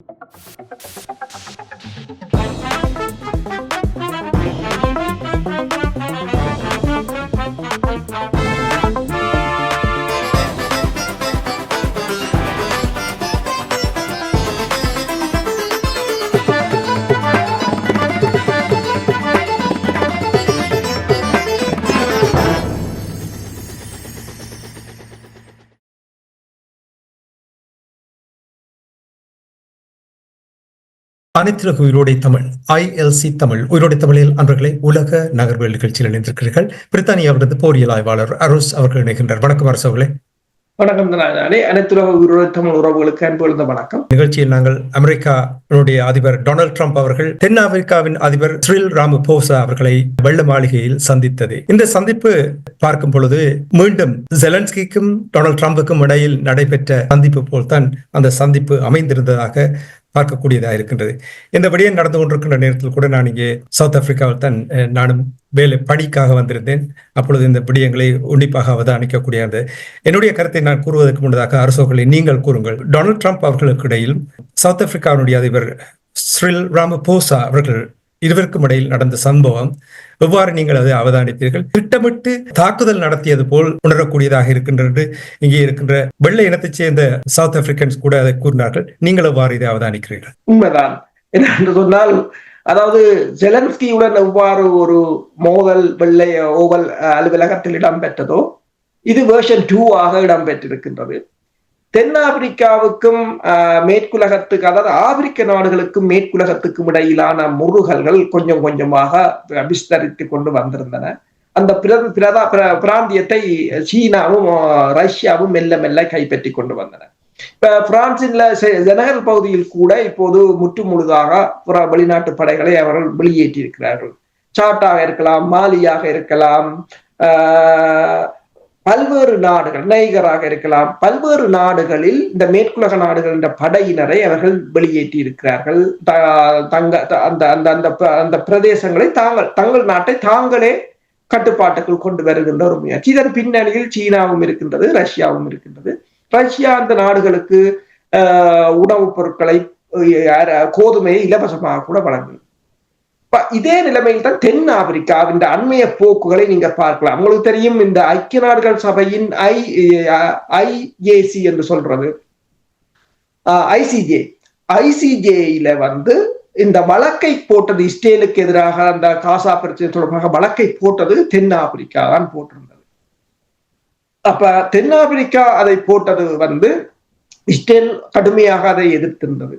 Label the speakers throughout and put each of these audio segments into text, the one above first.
Speaker 1: Thank you. அனைத்துலக உயிரோடை Tamil ILC Tamil உயிரோடை தமிழில் அன்பர்களை உலக நகர்வுகள் நிகழ்ச்சியில் இணைந்திருக்கிறீர்கள். பிரித்தானியாவிலிருந்து போரியல் ஆய்வாளர் அரோஸ் அவர்கள் இணைகின்றார். வணக்கம் அரசு அவர்களே.
Speaker 2: வணக்கம் அனைத்துலக உயிரோட தமிழ் உறவுகளுக்கு அன்பு இருந்த வணக்கம்.
Speaker 1: நிகழ்ச்சியில் நாங்கள் அமெரிக்காவுடைய அதிபர் டொனால்ட் ட்ரம்ப் அவர்கள் தென் ஆப்பிரிக்காவின் அதிபர் ஸ்ரில் ராமபோசா அவர்களை வெள்ள மாளிகையில் சந்தித்தது. இந்த சந்திப்பு பார்க்கும் பொழுது மீண்டும் ஜெலன்ஸ்கிக்கும் டொனால்ட் ட்ரம்புக்கும் இடையில் நடைபெற்ற சந்திப்பு போல்தான் அந்த சந்திப்பு அமைந்திருந்ததாக பார்க்கக்கூடியதாக இருக்கின்றது. இந்த நடந்து கொண்டிருக்கின்ற நேரத்தில் கூட நான் இங்கே சவுத் ஆப்பிரிக்காவில் தான் நானும் வேலை பணிக்காக வந்திருந்தேன். அப்பொழுது இந்த விடயங்களை உன்னிப்பாக அவதானிக்கக்கூடிய அந்த என்னுடைய கருத்தை நான் கூறுவதற்கு முன்னதாக அரசோகளை நீங்கள் கூறுங்கள். டொனால்ட் ட்ரம்ப் அவர்களுக்கு இடையில் சவுத் ஆப்பிரிக்காவினுடைய அதிபர் ஸ்ரில் ராமபோசா அவர்கள் இருவருக்கும் இடையில் நடந்த சம்பவம் எவ்வாறு நீங்கள் அதை அவதானித்தீர்கள்? திட்டமிட்டு தாக்குதல் நடத்தியது போல் உணரக்கூடியதாக இருக்கின்றது. இங்கே இருக்கின்ற வெள்ளை இனத்தைச் சேர்ந்த சவுத் ஆப்பிரிக்கன்ஸ் கூட அதை கூறினார்கள். நீங்கள் எவ்வாறு இதை அவதானிக்கிறீர்கள்?
Speaker 2: உண்மைதான். என்று சொன்னால் அதாவது ஜெலன்ஸ்கியுடன் எவ்வாறு ஒரு மோதல் வெள்ளை ஓவல் அலுவலகத்தில் இடம்பெற்றதோ இது வேர்ஷன் டூ ஆக இடம்பெற்றிருக்கின்றது தென்னாப்பிரிக்காவுக்கும் மேற்குலகத்துக்கு அதாவது ஆப்பிரிக்க நாடுகளுக்கும் மேற்குலகத்துக்கும் இடையிலான முருகல்கள் கொஞ்சம் கொஞ்சமாக விஸ்தரித்து கொண்டு வந்திருந்தன. அந்த பிரதா பிர- பிராந்தியத்தை சீனாவும் ரஷ்யாவும் மெல்ல மெல்ல கைப்பற்றி கொண்டு வந்தன. இப்ப பிரான்சின்ல ஜனகல் பகுதியில் கூட இப்போது முற்று முழுதாக புற வெளிநாட்டு படைகளை அவர்கள் வெளியேற்றி இருக்கிறார்கள் சாட்டாக இருக்கலாம் மாலியாக இருக்கலாம் ஆஹ், பல்வேறு நாடுகள் நைகராக இருக்கலாம். பல்வேறு நாடுகளில் இந்த மேற்குலக நாடுகள் என்ற படையினரை அவர்கள் வெளியேற்றி இருக்கிறார்கள் த- தங்க த- அந்த அந்த அந்த அந்த பிரதேசங்களை தாங்கள் தங்கள் நாட்டை தாங்களே கட்டுப்பாட்டுக்குள் கொண்டு வருகின்ற ஒரு முயற்சி. இதன் பின்னணியில் சீனாவும் இருக்கின்றது ரஷ்யாவும் இருக்கின்றது. ரஷ்யா அந்த நாடுகளுக்கு ஆஹ், உணவுப் பொருட்களை கோதுமையை இலவசமாக கூட வழங்கும் இதே நிலைமையில் தான் தென் ஆப்பிரிக்காவின் அண்மைய போக்குகளை நீங்க பார்க்கலாம். உங்களுக்கு தெரியும் இந்த ஐக்கிய நாடுகள் சபையின் ஐ ஐஏசி என்று சொல்றது. ஐசிஜே ஐசிஜேயில வந்து இந்த வழக்கை போட்டது இஸ்ரேலுக்கு எதிராக அந்த காசா பிரச்சனை தொடர்பாக வழக்கை போட்டது தென் ஆப்பிரிக்கா தான் போட்டிருந்தது. அப்ப தென்னாப்பிரிக்கா அதை போட்டது வந்து இஸ்ரேல் கடுமையாக அதை எதிர்த்திருந்தது.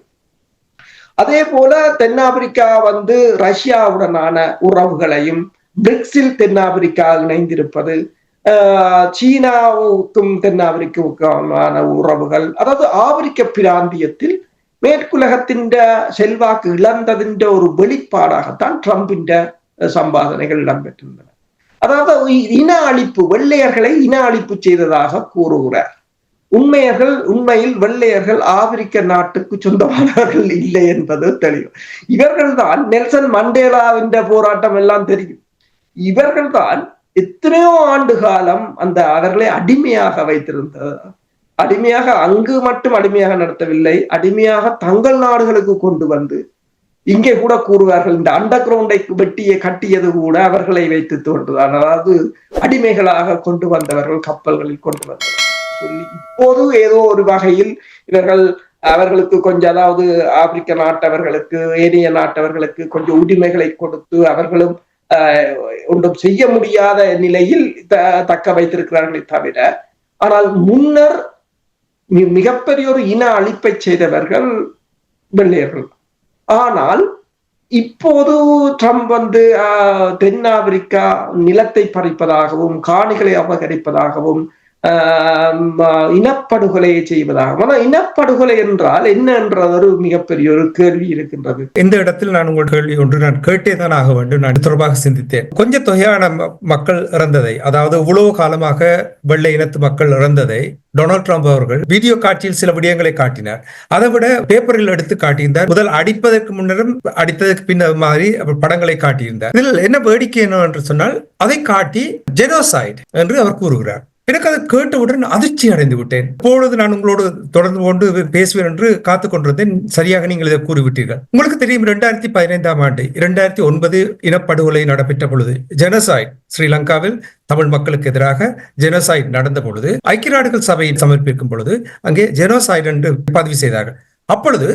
Speaker 2: அதே போல தென்னாப்பிரிக்கா வந்து ரஷ்யாவுடனான உறவுகளையும் பிரிக்ஸில் தென்னாப்பிரிக்கா இணைந்திருப்பது ஆஹ் சீனாவுக்கும் தென்னாப்பிரிக்காவுக்குமான உறவுகள் அதாவது ஆப்பிரிக்க பிராந்தியத்தில் மேற்குலகத்தின் செல்வாக்கு இழந்ததின் ஒரு வெளிப்பாடாகத்தான் ட்ரம்பின் சம்பாதனைகள் இடம்பெற்றிருந்தன. அதாவது இன அழிப்பு வெள்ளையர்களை இன அழிப்பு செய்ததாக கூறுகிறார். உண்மையர்கள் உண்மையில் வெள்ளையர்கள் ஆப்பிரிக்க நாட்டுக்கு சொந்தமானவர்கள் இல்லை என்பது தெளிவு. இவர்கள் தான் நெல்சன் மண்டேலாவின் போராட்டம் எல்லாம் தெரியும். இவர்கள் தான் எத்தனையோ ஆண்டு காலம் அந்த அவர்களை அடிமையாக வைத்திருந்த அடிமையாக அங்கு மட்டும் அடிமையாக நடத்தவில்லை அடிமையாக தங்கள் நாடுகளுக்கு கொண்டு வந்து இங்கே கூட கூறுவார்கள் இந்த அண்டர் கிரவுண்டை வெட்டிய கட்டியது கூட அவர்களை வைத்து தோன்றுதான் அதாவது அடிமைகளாக கொண்டு வந்தவர்கள் கப்பல்களில் கொண்டு வந்தவர்கள். சொல்லி இப்போது ஏதோ ஒரு வகையில் இவர்கள் அவர்களுக்கு கொஞ்சம் அதாவது ஆப்பிரிக்க நாட்டவர்களுக்கு ஏனைய நாட்டவர்களுக்கு கொஞ்சம் உரிமைகளை கொடுத்து அவர்களும் ஒன்றும் செய்ய முடியாத நிலையில் தக்க வைத்திருக்கிறார்களே தவிர ஆனால் முன்னர் மிகப்பெரிய ஒரு இன அழிப்பை செய்தவர்கள் வெள்ளையர்கள். ஆனால் இப்போது ட்ரம்ப் வந்து தென்னாப்பிரிக்கா நிலத்தை பறிப்பதாகவும் காணிகளை அபகரிப்பதாகவும் இனப்படுகொலையை செய்வதாகவும் ஆனால் இனப்படுகொலை என்றால் என்ன என்றது ஒரு மிகப்பெரிய ஒரு கேள்வி இருக்கின்றது.
Speaker 1: இந்த இடத்தில் நான் உங்கள் கேள்வி ஒன்று நான் கேட்டேதான் ஆக வேண்டும் நான் தொடர்பாக சிந்தித்தேன். கொஞ்சம் தொகையான மக்கள் இறந்ததை அதாவது இவ்வளவு காலமாக வெள்ளை இனத்து மக்கள் இறந்ததை டொனால்ட் ட்ரம்ப் அவர்கள் வீடியோ காட்சியில் சில விடயங்களை காட்டினார். அதை விட பேப்பரில் எடுத்து காட்டியிருந்தார். முதல் அடிப்பதற்கு முன்னரும் அடித்ததற்கு பின்னர் மாதிரி படங்களை காட்டியிருந்தார். இதில் என்ன வேடிக்கை என்ன என்று சொன்னால் அதை காட்டி ஜெனோசைட் என்று அவர் கூறுகிறார். எனக்கு அதை கேட்டவுடன் அதிர்ச்சி அடைந்து விட்டேன். இப்பொழுது நான் உங்களோடு தொடர்ந்து கொண்டு பேசுவேன் என்று காத்து கொண்டிருந்தேன். சரியாக நீங்கள் இதை கூறிவிட்டீர்கள். உங்களுக்கு தெரியும் இரண்டாயிரத்தி பதினைந்தாம் ஆண்டு இரண்டாயிரத்தி ஒன்பது இனப்படுகொலை நடைபெற்ற பொழுது ஜெனசாய்ட் ஸ்ரீலங்காவில் தமிழ் மக்களுக்கு எதிராக ஜெனசாய்ட் நடந்த பொழுது ஐக்கிய நாடுகள் சபையில் சமர்ப்பிக்கும் பொழுது அங்கே ஜெனோசைட் என்று பதிவு செய்தார்கள். அப்பொழுது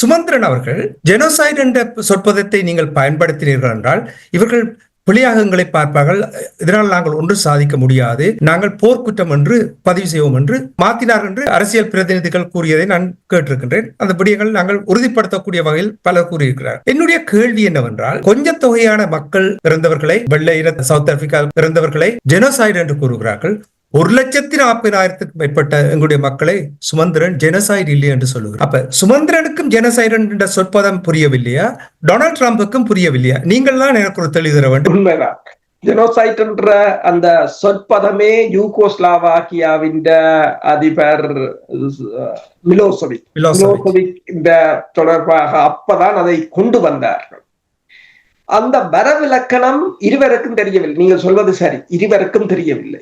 Speaker 1: சுமந்திரன் அவர்கள் ஜெனோசைட் என்ற சொற்பதத்தை நீங்கள் பயன்படுத்தினீர்கள் என்றால் இவர்கள் பிழையாகங்களை பார்ப்பார்கள். இதனால் நாங்கள் ஒன்று சாதிக்க முடியாது. நாங்கள் போர்க்குற்றம் என்று பதிவு செய்வோம் என்று மாத்தினார் என்று அரசியல் பிரதிநிதிகள் கூறியதை நான் கேட்டிருக்கின்றேன். அந்த விடயங்கள் நாங்கள் உறுதிப்படுத்தக்கூடிய வகையில் பலர் கூறியிருக்கிறார். என்னுடைய கேள்வி என்னவென்றால் கொஞ்ச தொகையான மக்கள் இறந்தவர்களை வெள்ளை சவுத் ஆப்பிரிக்கா இறந்தவர்களை ஜெனோசைடு என்று கூறுகிறார்கள். ஒரு லட்சத்தி நாற்பதாயிரத்துக்கு மேற்பட்ட எங்களுடைய மக்களை சுமந்திரன் ஜெனசைடு இல்லை என்று சொல்லுகிறார். அப்ப சுமந்திரனுக்கும் ஜெனசைடு என்ற சொற்பதம் புரியவில்லையா? டொனால்ட் ட்ரம்புக்கும் புரியவில்லையா? நீங்கள் தான் எனக்கு ஒரு தெளிவு தர வேண்டும்.
Speaker 2: உண்மைதான். ஜெனோசைட் என்ற அந்த சொற்பதமே யூகோஸ்லாவாக்கியாவின் அதிபர் மிலோசவிக். மிலோசவிக். இந்த தொடர்பாக அப்பதான் அதை கொண்டு வந்தார்கள் அந்த வரவிலக்கணம் இருவருக்கும் தெரியவில்லை. நீங்கள் சொல்வது சரி இருவருக்கும் தெரியவில்லை.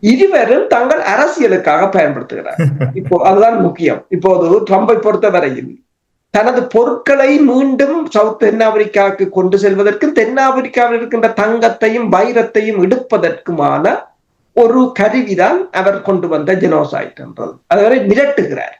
Speaker 2: இருவரும் தங்கள் அரசியலுக்காக பயன்படுத்துகிறார். இப்போ அதுதான் முக்கியம். இப்போது ட்ரம்பை பொறுத்தவரையில் தனது பொருட்களை மீண்டும் சவுத் தென்னாப்பிரிக்காவுக்கு கொண்டு செல்வதற்கும் தென்னாப்பிரிக்காவில் இருக்கின்ற தங்கத்தையும் வைரத்தையும் எடுப்பதற்குமான ஒரு கருவிதான் அவர் கொண்டு வந்த ஜெனோசைட் என்றது அதுவரை மிரட்டுகிறார்.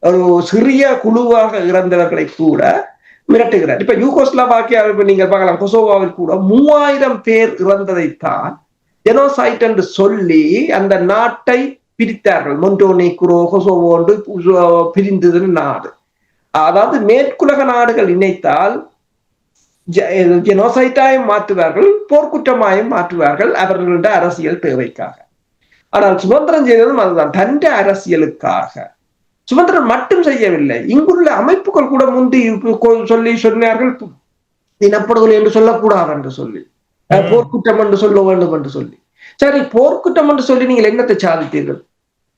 Speaker 2: ஒரு சிறிய குழுவாக இறந்தவர்களை கூட மிரட்டுகிறார். இப்ப யூகோஸ்லாவாக்கியாவில் நீங்க பார்க்கலாம் கொசோவாவில் கூட மூவாயிரம் பேர் இறந்ததைத்தான் ஜெனோசைட் என்று சொல்லி அந்த நாட்டை பிரித்தார்கள். மொண்டோனேக்குரோ கொசோவோண்டு பிரிந்தது நாடு. அதாவது மேற்குலக நாடுகள் இணைத்தால் ஜெனோசைட்டாயும் மாற்றுவார்கள் போர்க்குற்றமாயும் மாற்றுவார்கள் அவர்களுடைய அரசியல் தேவைக்காக. ஆனால் சுதந்திரம் செய்ததும் அதுதான். தண்ட அரசியலுக்காக. சுதந்திரம் மட்டும் செய்யவில்லை. இங்குள்ள அமைப்புகள் கூட முந்தி சொல்லி சொன்னார்கள் இனப்படுகொலை என்று சொல்லக்கூடாது என்று சொல்லி. போர்க்குற்றம் என்று சொல்ல வேண்டும் என்று சொல்லி. சரி போர்க்குற்றம் என்று சொல்லி நீங்கள் என்னத்தை சாதித்தீர்கள்?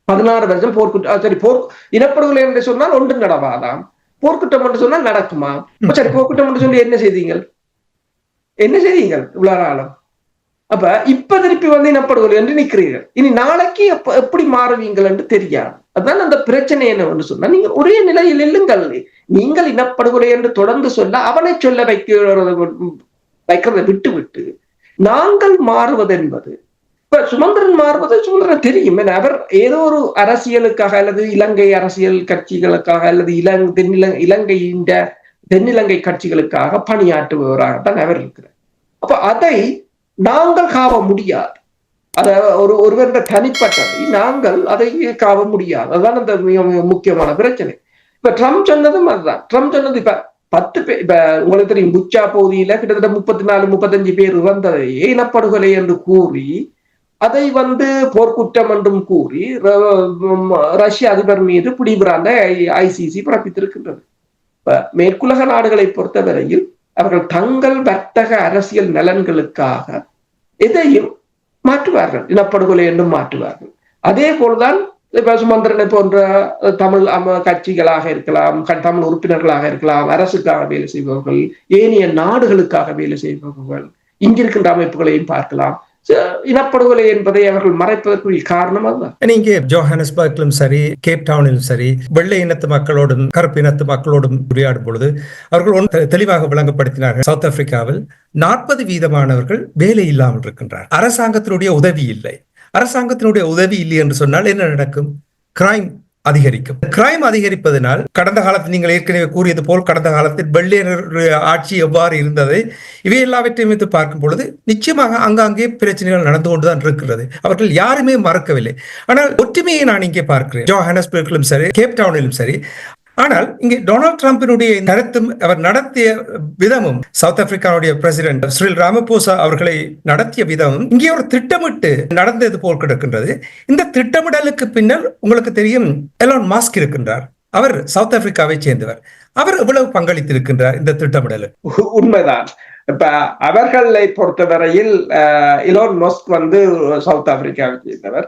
Speaker 2: பதினாறு வருஷம் போர்க்குற்றம் சரி போர் இனப்படுகொலை என்று சொன்னால் ஒன்று நடவாதாம். போர்க்குற்றம் என்று சொன்னால் நடக்குமா? சரி போர்க்குற்றம் என்று சொல்லி என்ன செய்தீங்கள்? என்ன செய்தீங்கள் இவ்வளவு நாளும்? அப்ப இப்ப திருப்பி வந்து இனப்படுகொலை என்று நிற்கிறீர்கள். இனி நாளைக்கு எப்படி மாறுவீங்கள் என்று தெரியாது. அதுதான் அந்த பிரச்சனை என்னவென்று சொன்னா நீங்க ஒரே நிலையில் இல்லுங்கள் நீங்கள் இனப்படுகொலை என்று தொடர்ந்து சொல்ல அவனை சொல்ல வைக்கிறத வைக்கிறத விட்டு விட்டு நாங்கள் மாறுவது என்பது இப்ப சுமந்திரன் மாறுவது சுமந்திரன் தெரியும். அவர் ஏதோ ஒரு அரசியலுக்காக அல்லது இலங்கை அரசியல் கட்சிகளுக்காக அல்லது இலங்கை தென்னில இலங்கையின் தென்னிலங்கை கட்சிகளுக்காக பணியாற்றுபவராகத்தான் அவர் இருக்கிறார். அப்ப அதை நாங்கள் காவ முடியாது. அத ஒரு ஒருவருடைய தனிப்பட்டதை நாங்கள் அதை காவ முடியாது. அதுதான் அந்த முக்கியமான பிரச்சனை. இப்ப ட்ரம்ப் சொன்னதும் அதுதான். ட்ரம்ப் சொன்னது இப்ப பத்து பேர் இப்ப உங்களுக்கு தெரியும் புச்சா பகுதியில கிட்டத்தட்ட முப்பத்தி நாலு முப்பத்தஞ்சு பேர் இறந்ததையே இனப்படுகொலை என்று கூறி அதை வந்து போர்க்குற்றம் என்றும் கூறி ரஷ்ய அதிபர் மீது பிடிபிராந்த ஐசிசி பிறப்பித்திருக்கின்றது. இப்ப மேற்குலக நாடுகளை பொறுத்தவரையில் அவர்கள் தங்கள் வர்த்தக அரசியல் நலன்களுக்காக எதையும் மாற்றுவார்கள். இனப்படுகொலை என்றும் மாற்றுவார்கள். அதே போல்தான் இப்ப சுமந்திரனை போன்ற தமிழ் கட்சிகளாக இருக்கலாம் தமிழ் உறுப்பினர்களாக இருக்கலாம் அரசுக்காக வேலை செய்பவர்கள் ஏனைய நாடுகளுக்காக வேலை செய்பவர்கள் இங்கிருக்கின்ற அமைப்புகளையும் பார்க்கலாம். இனப்படுகொலை என்பதை அவர்கள் மறைப்பதற்குரிய காரணம் அதுதான்.
Speaker 1: நீங்க ஜோஹானஸ்பர்க்லும் சரி கேப் டவுனிலும் சரி வெள்ளை இனத்து மக்களோடும் கருப்பு இனத்து மக்களோடும் உரையாடும் பொழுது அவர்கள் ஒன்று தெளிவாக விளங்கப்படுத்தினார்கள். சவுத் ஆப்பிரிக்காவில் நாற்பது வீதமானவர்கள் வேலை இல்லாமல் இருக்கின்றார் அரசாங்கத்தினுடைய உதவி இல்லை. அரசாங்கத்தினுடைய உதவி இல்லை என்று சொன்னால் என்ன நடக்கும்? கிரைம் அதிகரிக்கும். கிரைம் அதிகரிப்பதனால் கடந்த காலத்தில் நீங்கள் ஏற்கனவே கூறியது போல் கடந்த காலத்தில் வெள்ளையர் ஆட்சி எவ்வாறு இருந்தது? இவை எல்லாவற்றையும் வைத்து பார்க்கும் பொழுது நிச்சயமாக அங்காங்கே பிரச்சனைகள் நடந்து கொண்டுதான் இருக்கிறது. அவர்கள் யாருமே மறக்கவில்லை. ஆனால் ஒற்றுமையை நான் இங்கே பார்க்கிறேன். ஜோஹானஸ்பர்கிலும் சரி கேப் டவுனிலும் சரி ஆனால் இங்கே டொனால்ட் டிரம்பினுடைய கருத்தும் அவர் நடத்திய விதமும் சவுத் ஆப்பிரிக்காவுடைய பிரசிடென்ட் ஸ்ரீல் ராமபோசா அவர்களை நடத்திய விதமும் இங்கே ஒரு திட்டமிட்டு நடந்தது போல் கிடக்கின்றது. இந்த திட்டமிடலுக்கு பின்னர் உங்களுக்கு தெரியும் எலான் மாஸ்க் இருக்கின்றார். அவர் சவுத் ஆப்பிரிக்காவை சேர்ந்தவர். அவர் எவ்வளவு பங்களித்திருக்கின்றார் இந்த திட்டமிடலுக்கு?
Speaker 2: உண்மைதான். இப்ப அவர்களை பொறுத்தவரையில் இலோன் மொஸ்க் வந்து சவுத் ஆப்பிரிக்காவை சேர்ந்தவர்.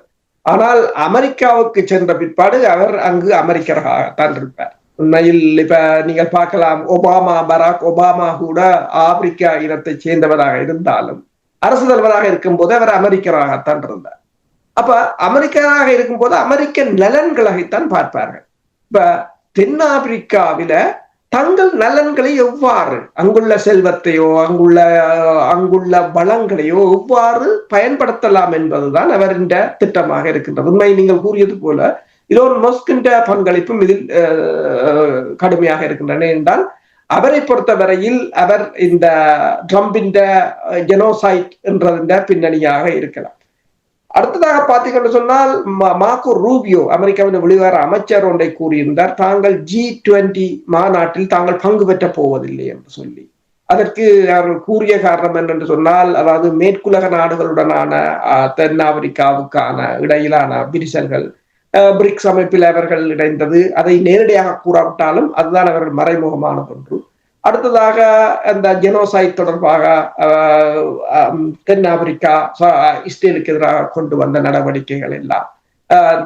Speaker 2: ஆனால் அமெரிக்காவுக்கு சென்ற பிற்பாடு அவர் அங்கு அமெரிக்கராகத்தான் இருப்பார். உண்மையில் இப்ப நீங்கள் பார்க்கலாம் ஒபாமா பராக் ஒபாமா கூட ஆப்பிரிக்கா இனத்தை சேர்ந்தவராக இருந்தாலும் அரசு தலைவராக இருக்கும் போது அவர் அமெரிக்கராகத்தான் இருந்தார். அப்ப அமெரிக்கராக இருக்கும் போது அமெரிக்க நலன்களைத்தான் பார்ப்பார்கள். இப்ப தென்னாப்பிரிக்காவில தங்கள் நலன்களை எவ்வாறு அங்குள்ள செல்வத்தையோ அங்குள்ள அங்குள்ள வளங்களையோ எவ்வாறு பயன்படுத்தலாம் என்பதுதான் அவரின் திட்டமாக இருக்கின்றது. உண்மை நீங்கள் கூறியது போல இலோன் மஸ்கின்ற பங்களிப்பும் இதில் கடுமையாக இருக்கின்றன என்றால் அவரை பொறுத்தவரையில் அவர் இந்த ட்ரம்பின் ஜெனோசைட் என்றதின் பின்னணியாக இருக்கலாம். அடுத்ததாக பார்த்தீங்கன்னு சொன்னால் மார்க்கோ ரூபியோ அமெரிக்காவின் வெளிவார அமைச்சர் ஒன்றை கூறியிருந்தார். தாங்கள் ஜி டுவெண்டி மாநாட்டில் தாங்கள் பங்கு பெற்ற போவதில்லை என்று சொல்லி. அதற்கு அவர்கள் கூறிய காரணம் என்னென்று சொன்னால் அதாவது மேற்குலக நாடுகளுடனான தென்னாப்பிரிக்காவுக்கான இடையிலான விரிசல்கள் பிரிக்ஸ் அமைப்பில் அவர்கள் இணைந்தது. அதை நேரடியாக கூறாவிட்டாலும் அதுதான் அவர்கள் மறைமுகமான ஒன்று அடுத்ததாக அந்த ஜெனோசைட் தொடர்பாக தென்னாப்பிரிக்கா இஸ்ரேலுக்கு எதிராக கொண்டு வந்த நடவடிக்கைகள் எல்லாம்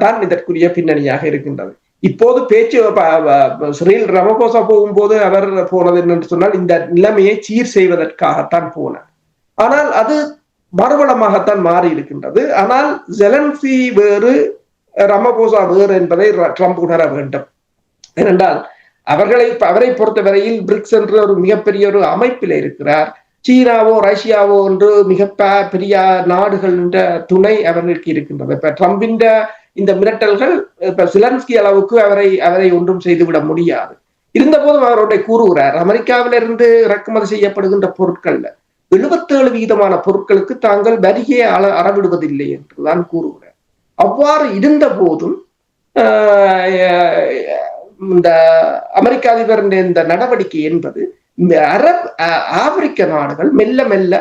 Speaker 2: தான் இதற்குரிய பின்னணியாக இருக்கின்றது. இப்போது பேச்சு ஸ்ரீல் ரமபோசா போகும்போது அவர் போனது என்று சொன்னால் இந்த நிலைமையை சீர் செய்வதற்காகத்தான் போனார். ஆனால் அது மறுபலமாகத்தான் மாறி இருக்கின்றது. ஆனால் ஜெலன்சி வேறு ரமபோசா வேறு என்பதை ட்ரம்ப் உணர வேண்டும். ஏனென்றால் அவர்களை அவரை பொறுத்தவரையில் பிரிக்ஸ் என்ற ஒரு மிகப்பெரிய ஒரு அமைப்பில் இருக்கிறார். சீனாவோ ரஷ்யாவோ என்று மிக பெரிய நாடுகள் என்ற துணை அவர்களுக்கு இருக்கின்றது. இப்ப ட்ரம்பின் இந்த மிரட்டல்கள் இப்ப சிலன்ஸ்கி அளவுக்கு அவரை அவரை ஒன்றும் செய்துவிட முடியாது. இருந்த போதும் அவருடைய கூறுகிறார். அமெரிக்காவிலிருந்து இறக்குமதி செய்யப்படுகின்ற பொருட்கள்ல எழுபத்தேழு வீதமான பொருட்களுக்கு தாங்கள் வரியை அள அறவிடுவதில்லை என்றுதான் கூறுகிறார். அவ்வாறு இருந்த போதும் இந்த அமெரிக்க அதிபரின் இந்த நடவடிக்கை என்பது அரப் ஆப்பிரிக்க நாடுகள் மெல்ல மெல்ல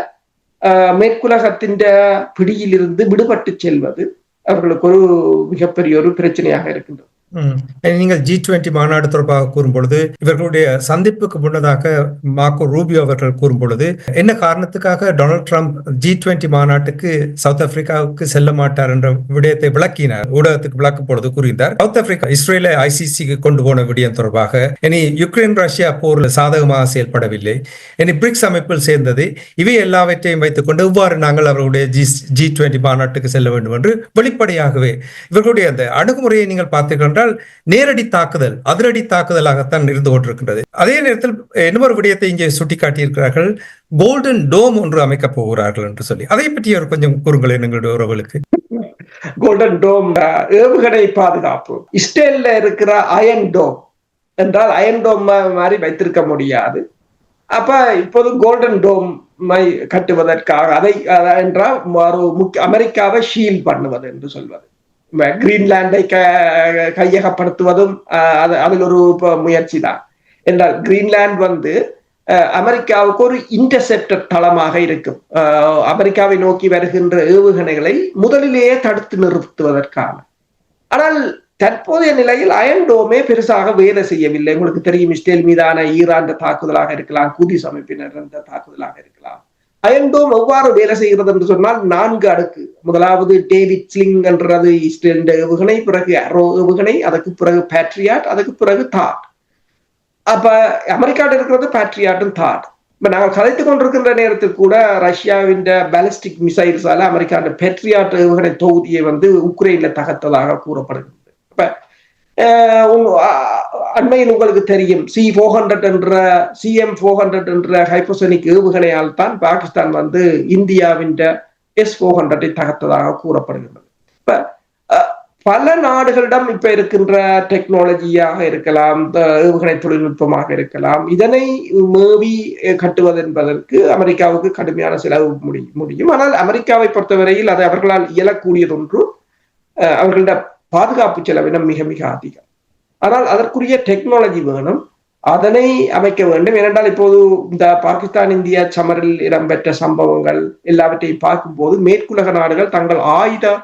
Speaker 2: மேற்குலகத்தின் பிடியிலிருந்து விடுபட்டு செல்வது அவர்களுக்கு ஒரு மிகப்பெரிய ஒரு பிரச்சனையாக இருக்கின்றது.
Speaker 1: நீங்கள் ஜி டுவெண்டி மாநாடு தொடர்பாக கூறும் பொழுது இவர்களுடைய சந்திப்புக்கு முன்னதாக மார்க்கோ ரூபியோ அவர்கள் கூறும் பொழுது என்ன காரணத்துக்காக டொனால்ட் ட்ரம்ப் ஜி டுவெண்டி மாநாட்டுக்கு சவுத் ஆப்பிரிக்காவுக்கு செல்ல மாட்டார் என்ற விடயத்தை விளக்கினார் ஊடகத்துக்கு விளக்கும் பொழுது கூறினார் சவுத் ஆப்பிரிக்கா இஸ்ரேலை ஐசிசிக்கு கொண்டு போன விடயம் தொடர்பாக இனி யுக்ரைன் ரஷ்யா போர்ல சாதகமாக செயல்படவில்லை. இனி பிரிக்ஸ் அமைப்பில் சேர்ந்தது இவை எல்லாவற்றையும் வைத்துக் கொண்டு இவ்வாறு நாங்கள் அவர்களுடைய ஜி ஜி டுவெண்டி மாநாட்டுக்கு செல்ல வேண்டும் என்று வெளிப்படையாகவே இவர்களுடைய அந்த அணுகுமுறையை நீங்கள் பார்த்தீர்கள் என்னவென்றால் நேரடி தாக்குதல் அதிரடி தாக்குதலாகத்தான் இருந்து கொண்டிருக்கின்றது. அதே நேரத்தில் இன்னொரு விடயத்தை இங்கே சுட்டிக்காட்டியிருக்கிறார்கள். கோல்டன் டோம் ஒன்று அமைக்கப் போகிறார்கள் என்று சொல்லி. அதை பற்றி ஒரு கொஞ்சம் கூறுங்களேன் எங்களுடைய உறவுகளுக்கு.
Speaker 2: கோல்டன் டோம் ஏவுகணை பாதுகாப்பு. இஸ்ரேல்ல இருக்கிற அயன் டோம் என்றால் அயன் டோம் மாதிரி வைத்திருக்க முடியாது. அப்ப இப்போது கோல்டன் டோம் கட்டுவதற்காக அதை என்றால் அமெரிக்காவை ஷீல் பண்ணுவது என்று சொல்வது. கிரீன்லாண்டை கையகப்படுத்துவதும் அதில் ஒரு முயற்சி தான் என்றால் கிரீன்லாந்து வந்து அமெரிக்காவுக்கு ஒரு இன்டர்செப்டர் தளமாக இருக்கும். அமெரிக்காவை நோக்கி வருகின்ற ஏவுகணைகளை முதலிலேயே தடுத்து நிறுத்துவதற்கான. ஆனால் தற்போதைய நிலையில் அயன்டோமே பெருசாக வேலை செய்யவில்லை. உங்களுக்கு தெரியும் இஸ்ரேல் மீதான ஈரான் தாக்குதலாக இருக்கலாம் கூதி அமைப்பினர் தாக்குதலாக இருக்கலாம். அயன்டோம் எவ்வாறு வேலை செய்கிறது என்று சொன்னால் நான்கு அடுக்கு. முதலாவது டேவிட் ஸ்லிங் என்றது இஸ்ரேல் ஏவுகணை பிறகு அரோ ஏவுகணை அதுக்கு பிறகு பேட்ரியாட் அதுக்கு பிறகு தாட் அப்ப அமெரிக்காவில் இருக்கிறது பேட்ரியாட்டும் தாட் இப்ப நாங்கள் கதைத்து கொண்டிருக்கின்ற நேரத்தில் கூட ரஷ்யாவின் பாலிஸ்டிக் மிசைல்ஸால அமெரிக்காவின் பேட்ரியாட் ஏவுகணை தொகுதியை வந்து உக்ரைன்ல தகர்த்ததாக கூறப்படுகிறது இப்ப அண்மையில் உங்களுக்கு தெரியும். சி ஃபோர் ஹண்ட்ரட் என்ற சிஎம் ஃபோர் ஹண்ட்ரட் என்ற ஹைப்போசனிக் ஏவுகணையால் தான் பாகிஸ்தான் வந்து இந்தியாவின் எஸ் ஃபோர் ஹண்ட்ரட்டை தகர்த்ததாக கூறப்படுகிறது. இப்ப பல நாடுகளிடம் இப்ப இருக்கின்ற டெக்னாலஜியாக இருக்கலாம் ஏவுகணை தொழில்நுட்பமாக இருக்கலாம். இதனை மேவி கட்டுவது என்பதற்கு அமெரிக்காவுக்கு கடுமையான செலவு முடியும் முடியும். ஆனால் அமெரிக்காவை பொறுத்தவரையில் அது அவர்களால் இயலக்கூடியதொன்று அவர்களிடம் பாதுகாப்பு செலவினம் மிக மிக அதிகம். ஆனால் அதற்குரிய டெக்னாலஜி வேணும். அதனை அமைக்க வேண்டும். ஏனென்றால் இப்போது இந்த பாகிஸ்தான் இந்தியா சமரில் இடம்பெற்ற சம்பவங்கள் எல்லாவற்றையும் பார்க்கும்போது மேற்குலக நாடுகள் தங்கள் ஆயுத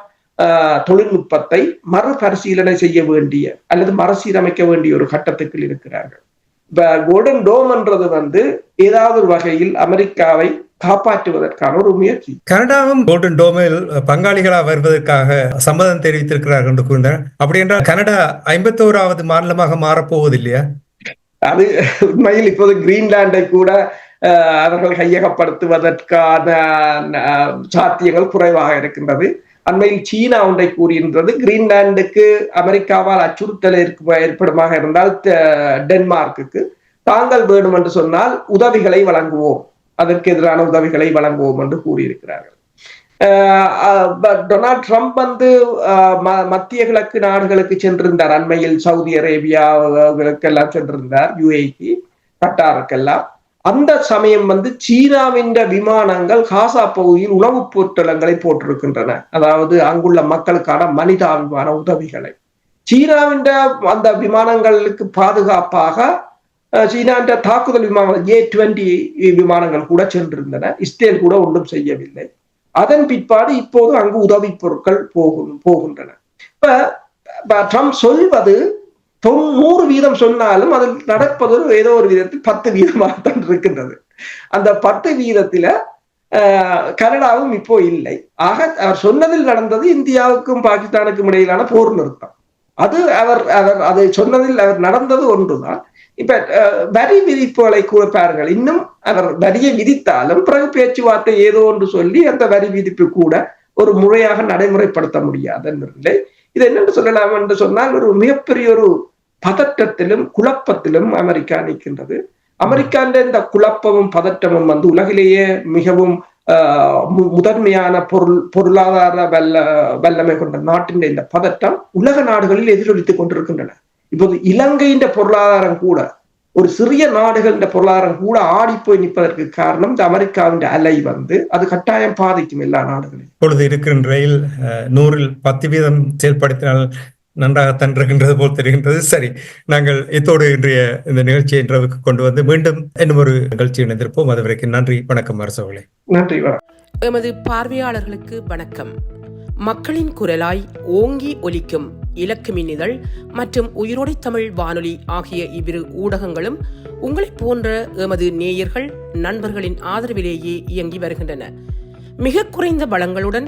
Speaker 2: தொழில்நுட்பத்தை மறுபரிசீலனை செய்ய வேண்டிய அல்லது மறுசீரமைக்க வேண்டிய ஒரு கட்டத்துக்குள் இருக்கிறார்கள். இப்ப கோல்டன் டோம்ன்றது வந்து ஏதாவது ஒரு வகையில் அமெரிக்காவை காப்பாற்றுவதற்கான ஒரு முயற்சி.
Speaker 1: கனடாவும் கோல்டன் டோமில் பங்காளிகளா வருவதற்காக சம்மதம் தெரிவித்திருக்கிறார்கள் என்று கூறினார் அப்படி என்றால் கனடா ஐம்பத்தோராவது மாநிலமாக மாறப்போவது இல்லையா
Speaker 2: அது உண்மையில் இப்போது கிரீன்லாண்டை கூட அவர்கள் கையகப்படுத்துவதற்கான சாத்தியங்கள் குறைவாக இருக்கின்றது. அண்மையில் சீனா ஒன்றை கூறுகின்றது கிரீன்லாண்டுக்கு அமெரிக்காவால் அச்சுறுத்தல் ஏற்படுமாக இருந்தால் டென்மார்க்குக்கு தாங்கள் வேண்டும் என்று சொன்னால் உதவிகளை வழங்குவோம். அதற்கு எதிரான உதவிகளை வழங்குவோம் என்று கூறியிருக்கிறார்கள். அஹ் டொனால்ட் ட்ரம்ப் வந்து ம- மத்திய கிழக்கு நாடுகளுக்கு சென்றிருந்தார். அண்மையில் சவுதி அரேபியாவுக்கெல்லாம் சென்றிருந்தார். யுஏக்கு கட்டாருக்கெல்லாம். அந்த சமயம் வந்து சீனாவின் விமானங்கள் காசா பகுதியில் உணவுப் பொருட்களங்களை போட்டிருக்கின்றன. அதாவது அங்குள்ள மக்களுக்கான மனிதாபிமான உதவிகளை. சீனாவின் அந்த விமானங்களுக்கு பாதுகாப்பாக அஹ், சீனாவின் தாக்குதல் விமானங்கள் ஏ டுவெண்டி விமானங்கள் கூட சென்றிருந்தன. இஸ்ரேல் கூட ஒன்றும் செய்யவில்லை. அதன் பிற்பாடு இப்போது அங்கு உதவி பொருட்கள் போகும் போகின்றன. இப்ப ட்ரம்ப் சொல்வது தொண்ணூறு வீதம் சொன்னாலும் அதில் நடப்பது ஏதோ ஒரு விதத்தில் பத்து வீதமாகத்தான் இருக்கின்றது. அந்த பத்து வீதத்தில் கனடாவும் இப்போ இல்லை. ஆக அவர் சொன்னதில் நடந்தது இந்தியாவுக்கும் பாகிஸ்தானுக்கும் இடையிலான போர் நிறுத்தம். அது அவர் அவர் அதை சொன்னதில் அவர் நடந்தது ஒன்றுதான். இப்ப அஹ், வரி விதிப்புகளை கூட பாருங்கள் இன்னும் அவர் வரியை விதித்தாலும் பிறகு பேச்சுவார்த்தை ஏதோ ஒன்று சொல்லி அந்த வரி விதிப்பு கூட ஒரு முறையாக நடைமுறைப்படுத்த முடியாத நிலை. இது என்னென்று சொல்லலாம் என்று சொன்னால் ஒரு மிகப்பெரிய ஒரு பதட்டத்திலும் குழப்பத்திலும் அமெரிக்கா நிற்கின்றது. அமெரிக்காண்ட இந்த குழப்பமும் பதட்டமும் வந்து உலகிலேயே மிகவும் முதன்மையான பொருள் பொருளாதார வல்ல வல்லமை கொண்ட நாட்டின் இந்த பதட்டம் உலக நாடுகளில் எதிரொலித்துக் கொண்டிருக்கின்றன. இப்போது இலங்கையின் பொருளாதாரம் கூட ஒரு சிறிய நாடுகளின் பொருளாதாரம் கூட ஆடி போய் நிற்பதற்கு காரணம் இந்த அமெரிக்காவின் அலை வந்து அது கட்டாயம் பாதிக்கும் எல்லா நாடுகளையும்.
Speaker 1: இப்பொழுது இருக்கின்ற நூறில் பத்து வீதம் செயல்படுத்தினால் நன்றாகத்தான் இருக்கின்றது போல் தெரிகின்றது. சரி நாங்கள் இத்தோடு இன்றைய இந்த நிகழ்ச்சியை இன்றவுக்கு கொண்டு வந்து மீண்டும் இன்னும் ஒரு நிகழ்ச்சி இணைந்திருப்போம். அது வரைக்கும் நன்றி வணக்கம் அரசவர்களே
Speaker 2: நன்றி
Speaker 3: எமது பார்வையாளர்களுக்கு வணக்கம். மக்களின் குரலாய் ஓங்கி ஒலிக்கும் இலக்கு மின்னிதழ் மற்றும் உயிரோடை தமிழ் வானொலி ஆகிய இவ்விரு ஊடகங்களும் உங்களைப் போன்ற எமது நேயர்கள் நண்பர்களின் ஆதரவிலேயே இயங்கி வருகின்றன. மிக குறைந்த வளங்களுடன்